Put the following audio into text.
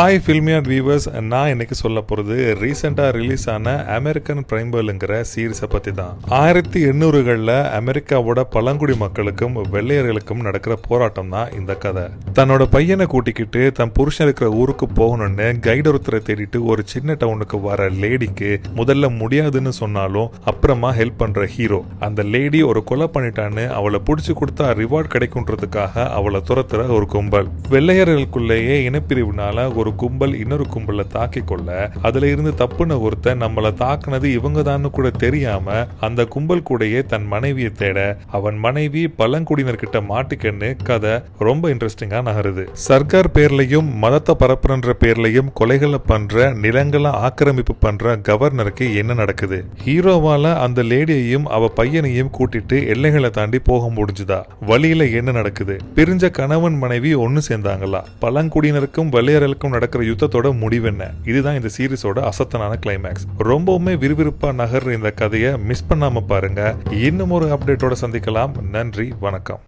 Hi ஃபில்மியாட் viewers நான் இன்னைக்கு சொல்ல போகிறது ரீசெண்டாக ரிலீஸ் ஆன அமெரிக்கன் பிரைம்பல்ங்கிற சீரிஸை பற்றி தான் ஆயிரத்தி எண்ணூறுகளில் அமெரிக்காவோட பழங்குடி மக்களுக்கும் வெள்ளையர்களுக்கும் நடக்கிற போராட்டம் தான் இந்த கதை. தன்னோட பையனை கூட்டிக்கிட்டு தன் புருஷன் இருக்கிற ஊருக்கு போகணும்னு கைடு ஒருத்தரை தேடிட்டு ஒரு சின்ன டவுனுக்கு வர லேடிக்கு முதல்ல முடியாதுன்னு சொன்னாலும் அப்புறமா ஹெல்ப் பண்ற ஹீரோ அந்த லேடி ஒரு கொலை பண்ணிட்டான்னு அவளை பிடிச்சி கொடுத்தா ரிவார்ட் கிடைக்குன்றதுக்காக அவளை துரத்துற ஒரு கும்பல். வெள்ளையர்களுக்குள்ளேயே இனப்பிரிவுனால ஒரு கும்பல் இன்னொரு கும்பலை தாக்கி கொள்ள அதுல இருந்து தப்புன ஒருத்தன் நம்மளை தாக்குனது இவங்க தான் கூட தெரியாம அந்த கும்பல் கூடயே தன் மனைவியை தேட அவன் மனைவி பழங்குடியினர் கிட்ட மாட்டிக்கன்னு கதை ரொம்ப இன்ட்ரெஸ்டிங்கா நகருது. சர்க்கார் பேர்லயும் மதத்தை பரப்புறன்ற பேர்லயும் கொலைகளை பண்ற நிலங்களை ஆக்கிரமிப்பு பண்ற கவர்னருக்கு என்ன நடக்குது? ஹீரோவால அந்த லேடியையும் அவ பையனையும் கூட்டிட்டு எல்லைகளை தாண்டி போக முடிஞ்சுதா? வழியில என்ன நடக்குது? பிரிஞ்ச கணவன் மனைவி ஒன்னு சேர்ந்தாங்களா? பழங்குடியினருக்கும் வெள்ளையர்களுக்கும் நடக்கிற யுத்தத்தோட முடிவென்ன இதுதான் இந்த சீரிஸோட அசத்தனான கிளைமேக்ஸ் ரொம்பவுமே விறுவிறுப்பா நகர்ற இந்த கதையை மிஸ் பண்ணாம பாருங்க. இன்னும் ஒரு அப்டேட்டோட சந்திக்கலாம். நன்றி வணக்கம்.